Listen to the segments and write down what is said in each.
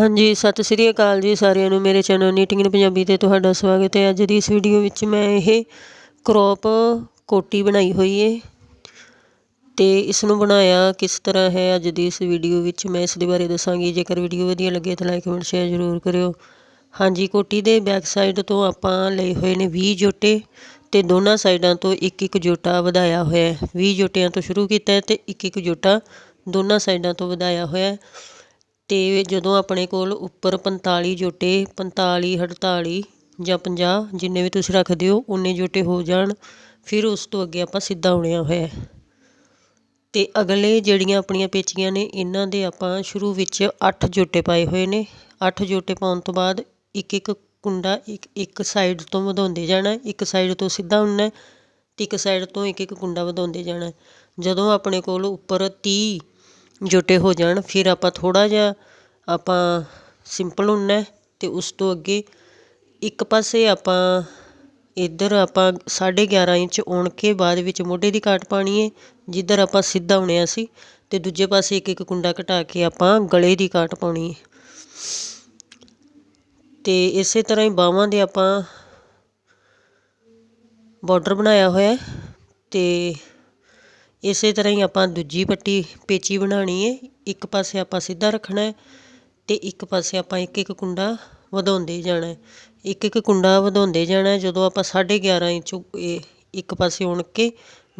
ਹਾਂਜੀ, ਸਤਿ ਸ੍ਰੀ ਅਕਾਲ ਜੀ ਸਾਰਿਆਂ ਨੂੰ। ਮੇਰੇ ਚੈਨਲ ਨੀਟਿੰਗ ਪੰਜਾਬੀ ਤੇ ਤੁਹਾਡਾ ਸਵਾਗਤ ਹੈ। ਅੱਜ ਦੀ ਇਸ ਵੀਡੀਓ ਵਿੱਚ ਮੈਂ ਇਹ ਕਰੋਪ ਕੋਟੀ ਬਣਾਈ ਹੋਈ ਏ ਤੇ ਇਸ ਨੂੰ ਬਣਾਇਆ ਕਿਸ ਤਰ੍ਹਾਂ ਹੈ ਅੱਜ ਦੀ ਇਸ ਵੀਡੀਓ ਵਿੱਚ ਮੈਂ ਇਸ ਦੇ ਬਾਰੇ ਦੱਸਾਂਗੀ। ਜੇਕਰ ਵੀਡੀਓ ਵਧੀਆ ਲੱਗੇ ਤਾਂ ਲਾਈਕ ਕਮੈਂਟ ਸ਼ੇਅਰ ਜ਼ਰੂਰ ਕਰਿਓ। ਹਾਂਜੀ, ਕੋਟੀ ਦੇ ਬੈਕ ਸਾਈਡ ਤੋਂ ਆਪਾਂ ਲਏ ਹੋਏ ਨੇ 20 ਜੋਟੇ ਤੇ ਦੋਨਾਂ ਸਾਈਡਾਂ ਤੋਂ ਇੱਕ ਇੱਕ ਜੋਟਾ ਵਧਾਇਆ ਹੋਇਆ ਹੈ। 20 ਜੋਟਿਆਂ ਤੋਂ ਸ਼ੁਰੂ ਕੀਤਾ ਹੈ ਤੇ ਇੱਕ ਇੱਕ ਜੋਟਾ ਦੋਨਾਂ ਸਾਈਡਾਂ ਤੋਂ ਵਧਾਇਆ ਹੋਇਆ ਹੈ। ਅਤੇ ਜਦੋਂ ਆਪਣੇ ਕੋਲ ਉੱਪਰ 45 ਜੋਟੇ 45 48 ਜਾਂ 50 ਜਿੰਨੇ ਵੀ ਤੁਸੀਂ ਰੱਖਦੇ ਹੋ ਉਨੇ ਜੋਟੇ ਹੋ ਜਾਣ। ਫਿਰ ਉਸ ਤੋਂ ਅੱਗੇ ਆਪਾਂ ਸਿੱਧਾ ਉਣਿਆ ਹੋਇਆ ਅਤੇ ਅਗਲੇ ਜਿਹੜੀਆਂ ਆਪਣੀਆਂ ਪੇਚੀਆਂ ਨੇ, ਇਹਨਾਂ ਦੇ ਆਪਾਂ ਸ਼ੁਰੂ ਵਿੱਚ ਅੱਠ ਜੋਟੇ ਪਾਏ ਹੋਏ ਨੇ। ਅੱਠ ਜੋਟੇ ਪਾਉਣ ਤੋਂ ਬਾਅਦ ਇੱਕ ਇੱਕ ਕੁੰਡਾ ਇੱਕ ਇੱਕ ਸਾਈਡ ਤੋਂ ਵਧਾਉਂਦੇ ਜਾਣਾ ਇੱਕ ਸਾਈਡ ਤੋਂ ਸਿੱਧਾ ਉਣਨਾ ਅਤੇ ਇੱਕ ਸਾਈਡ ਤੋਂ ਇੱਕ ਇੱਕ ਕੁੰਡਾ ਵਧਾਉਂਦੇ ਜਾਣਾ ਜਦੋਂ ਆਪਣੇ ਕੋਲ ਉੱਪਰ ਤੀਹ ਜੋਟੇ ਹੋ ਜਾਣ, ਫਿਰ ਆਪਾਂ ਥੋੜ੍ਹਾ ਜਿਹਾ ਆਪਾਂ ਸਿੰਪਲ ਉਣਨਾ ਅਤੇ ਉਸ ਤੋਂ ਅੱਗੇ ਇੱਕ ਪਾਸੇ ਆਪਾਂ ਇੱਧਰ ਆਪਾਂ 11.5 ਇੰਚ ਉਣ ਕੇ ਬਾਅਦ ਵਿੱਚ ਮੋਢੇ ਦੀ ਕਾਟ ਪਾਣੀ ਹੈ, ਜਿੱਧਰ ਆਪਾਂ ਸਿੱਧਾ ਉਣਿਆ ਸੀ ਅਤੇ ਦੂਜੇ ਪਾਸੇ ਇੱਕ ਇੱਕ ਕੁੰਡਾ ਘਟਾ ਕੇ ਆਪਾਂ ਗਲੇ ਦੀ ਕਾਟ ਪਾਉਣੀ ਹੈ। ਤੇ ਇਸੇ ਤਰ੍ਹਾਂ ਹੀ ਬਾਹਾਂ ਦੇ ਆਪਾਂ ਬਾਰਡਰ ਬਣਾਇਆ ਹੋਇਆ ਅਤੇ ਇਸੇ ਤਰ੍ਹਾਂ ਹੀ ਆਪਾਂ ਦੂਜੀ ਪੱਟੀ ਪੇਚੀ ਬਣਾਉਣੀ ਹੈ ਇੱਕ ਪਾਸੇ ਆਪਾਂ ਸਿੱਧਾ ਰੱਖਣਾ ਅਤੇ ਇੱਕ ਪਾਸੇ ਆਪਾਂ ਇੱਕ ਇੱਕ ਕੁੰਡਾ ਵਧਾਉਂਦੇ ਜਾਣਾ ਇੱਕ ਇੱਕ ਕੁੰਡਾ ਵਧਾਉਂਦੇ ਜਾਣਾ ਜਦੋਂ ਆਪਾਂ 11.5 ਇੰਚ ਇਹ ਇੱਕ ਪਾਸੇ ਉਣ ਕੇ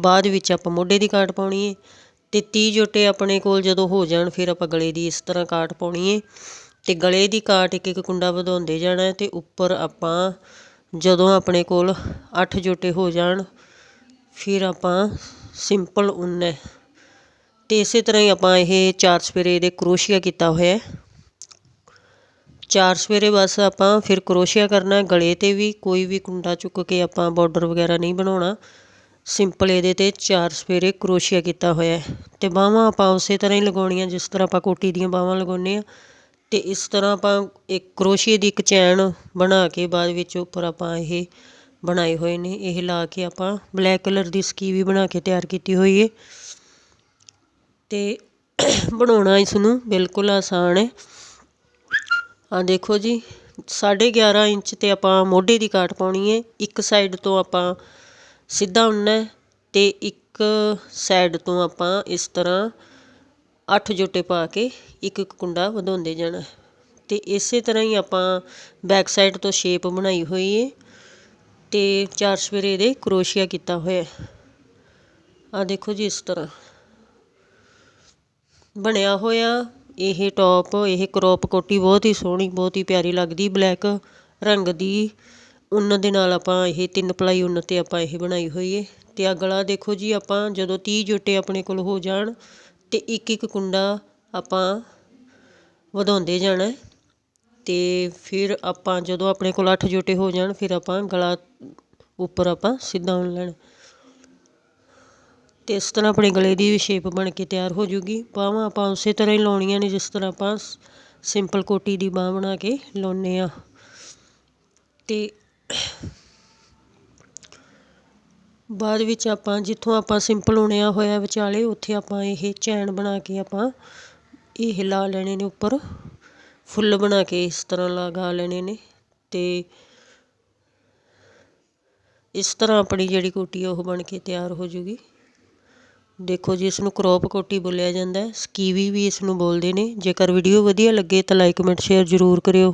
ਬਾਅਦ ਵਿੱਚ ਆਪਾਂ ਮੋਢੇ ਦੀ ਕਾਟ ਪਾਉਣੀ ਹੈ ਅਤੇ ਤੀਹ ਜੋਟੇ ਆਪਣੇ ਕੋਲ ਜਦੋਂ ਹੋ ਜਾਣ ਫਿਰ ਆਪਾਂ ਗਲੇ ਦੀ ਇਸ ਤਰ੍ਹਾਂ ਕਾਟ ਪਾਉਣੀ ਹੈ ਅਤੇ ਗਲੇ ਦੀ ਕਾਟ ਇੱਕ ਇੱਕ ਕੁੰਡਾ ਵਧਾਉਂਦੇ ਜਾਣਾ ਅਤੇ ਉੱਪਰ ਆਪਾਂ ਜਦੋਂ ਆਪਣੇ ਕੋਲ ਅੱਠ ਜੋਟੇ ਹੋ ਜਾਣ ਫਿਰ ਆਪਾਂ ਸਿੰਪਲ ਊਨ ਹੈ। ਅਤੇ ਇਸੇ ਤਰ੍ਹਾਂ ਹੀ ਆਪਾਂ ਇਹ ਚਾਰ ਸਵੇਰੇ ਦੇ ਕਰੋਸ਼ੀਆ ਕੀਤਾ ਹੋਇਆ ਚਾਰ ਸਵੇਰੇ ਬਸ ਆਪਾਂ ਫਿਰ ਕਰੋਸ਼ੀਆ ਕਰਨਾ ਗਲੇ ਤੇ ਵੀ ਕੋਈ ਵੀ ਕੁੰਡਾ ਚੁੱਕ ਕੇ ਆਪਾਂ ਬਾਰਡਰ ਵਗੈਰਾ ਨਹੀਂ ਬਣਾਉਣਾ। ਸਿੰਪਲ ਇਹਦੇ ਤੇ ਚਾਰ ਸਵੇਰੇ ਕਰੋਸ਼ੀਆ ਕੀਤਾ ਹੋਇਆ ਹੈ। ਤੇ ਬਾਹਾਂ ਆਪਾਂ ਉਸੇ ਤਰ੍ਹਾਂ ਹੀ ਲਗਾਉਣੀਆਂ, ਜਿਸ ਤਰ੍ਹਾਂ ਆਪਾਂ ਕੋਟੀ ਦੀਆਂ ਬਾਹਾਂ ਲਗਾਉਂਦੇ ਆ ਤੇ ਇਸ ਤਰ੍ਹਾਂ ਆਪਾਂ ਇੱਕ ਕਰੋਸ਼ੀਏ ਦੀ ਇੱਕ ਚੈਨ ਬਣਾ ਕੇ ਬਾਅਦ ਵਿੱਚ ਉੱਪਰ ਆਪਾਂ ਇਹ ਬਣਾਏ ਹੋਏ ਨੇ। ਇਹ ਲਾ ਕੇ ਆਪਾਂ ਬਲੈਕ ਕਲਰ ਦੀ ਸਕੀ ਵੀ ਬਣਾ ਕੇ ਤਿਆਰ ਕੀਤੀ ਹੋਈ ਹੈ ਤੇ ਬਣਾਉਣਾ ਇਸ ਨੂੰ ਬਿਲਕੁਲ ਆਸਾਨ ਹੈ ਆ ਦੇਖੋ ਜੀ 11.5 ਇੰਚ ਤੇ ਆਪਾਂ ਮੋਢੇ ਦੀ ਕਾਟ ਪਾਉਣੀ ਹੈ ਇੱਕ ਸਾਈਡ ਤੋਂ ਆਪਾਂ ਸਿੱਧਾ ਉਣਨਾ ਤੇ ਇੱਕ ਸਾਈਡ ਤੋਂ ਆਪਾਂ ਇਸ ਤਰ੍ਹਾਂ 8 ਜੋਟੇ ਪਾ ਕੇ ਇੱਕ ਇੱਕ ਕੁੰਡਾ ਵਧਾਉਂਦੇ ਜਾਣਾ। ਤੇ ਇਸੇ ਤਰ੍ਹਾਂ ਹੀ ਆਪਾਂ ਬੈਕ ਸਾਈਡ ਤੋਂ ਸ਼ੇਪ ਬਣਾਈ ਹੋਈ ਹੈ ਤੇ ਚਾਰ ਸਵੇਰੇ ਇਹਦੇ ਕਰੋਸ਼ੀਆ ਕੀਤਾ ਹੋਇਆ ਆ ਦੇਖੋ ਜੀ ਇਸ ਤਰ੍ਹਾਂ। ਬਣਿਆ ਹੋਇਆ, ਇਹ ਟੌਪ ਇਹ ਕਰੋਪ ਕੋਟੀ ਬਹੁਤ ਹੀ ਸੋਹਣੀ, ਬਹੁਤ ਹੀ ਪਿਆਰੀ ਲੱਗਦੀ ਬਲੈਕ ਰੰਗ ਦੀ। ਉੱਨ ਦੇ ਨਾਲ ਆਪਾਂ ਇਹ ਤਿੰਨ ਪਲਾਈ ਉੱਨ ਤੇ ਆਪਾਂ ਇਹ ਬਣਾਈ ਹੋਈ ਹੈ। ਤੇ ਆ ਦੇਖੋ ਜੀ, ਆਪਾਂ ਜਦੋਂ 30 ਜੋਟੇ ਆਪਣੇ ਕੋਲ ਹੋ ਜਾਣ ਤੇ ਇੱਕ ਇੱਕ ਕੁੰਡਾ ਆਪਾਂ ਵਧਾਉਂਦੇ ਜਾਣਾ ਤੇ ਫਿਰ ਆਪਾਂ ਜਦੋਂ ਆਪਣੇ ਕੋਲ ਅੱਠ ਜੋਟੇ ਹੋ ਜਾਣ, ਫਿਰ ਆਪਾਂ ਗਲਾ ਉੱਪਰ ਆਪਾਂ ਸਿੱਧਾ ਉਣ ਲੈਣਾ। ਅਤੇ ਇਸ ਤਰ੍ਹਾਂ ਆਪਣੇ ਗਲੇ ਦੀ ਵੀ ਸ਼ੇਪ ਬਣ ਕੇ ਤਿਆਰ ਹੋ ਜੂਗੀ। ਬਾਹਾਂ ਆਪਾਂ ਉਸੇ ਤਰ੍ਹਾਂ ਹੀ ਲਾਉਣੀਆਂ ਨੇ ਜਿਸ ਤਰ੍ਹਾਂ ਆਪਾਂ ਸਿੰਪਲ ਕੋਟੀ ਦੀ ਬਾਹ ਬਣਾ ਕੇ ਲਾਉਨੇ ਆ ਤੇ ਬਾਅਦ ਵਿੱਚ ਆਪਾਂ ਜਿੱਥੋਂ ਆਪਾਂ ਸਿੰਪਲ ਉਣਿਆ ਹੋਇਆ ਵਿਚਾਲੇ, ਉੱਥੇ ਆਪਾਂ ਇਹ ਚੈਨ ਬਣਾ ਕੇ ਆਪਾਂ ਇਹ ਲਾ ਲੈਣੇ ਨੇ ਉੱਪਰ। ਫੁੱਲ ਬਣਾ ਕੇ ਇਸ ਤਰ੍ਹਾਂ ਲਗਾ ਲੈਣੇ ਨੇ ਅਤੇ ਇਸ ਤਰ੍ਹਾਂ ਆਪਣੀ ਜਿਹੜੀ ਕੋਟੀ ਉਹ ਬਣ ਕੇ ਤਿਆਰ ਹੋ ਜੂਗੀ। ਦੇਖੋ ਜੀ ਇਸ ਨੂੰ ਕਰੋਪ ਕੋਟੀ ਬੋਲਿਆ ਜਾਂਦਾ ਸਕੀਵੀ ਵੀ ਇਸ ਨੂੰ ਬੋਲਦੇ ਨੇ। ਜੇਕਰ ਵੀਡੀਓ ਵਧੀਆ ਲੱਗੇ ਤਾਂ ਲਾਈਕ ਕਮੈਂਟ ਸ਼ੇਅਰ ਜ਼ਰੂਰ ਕਰਿਓ।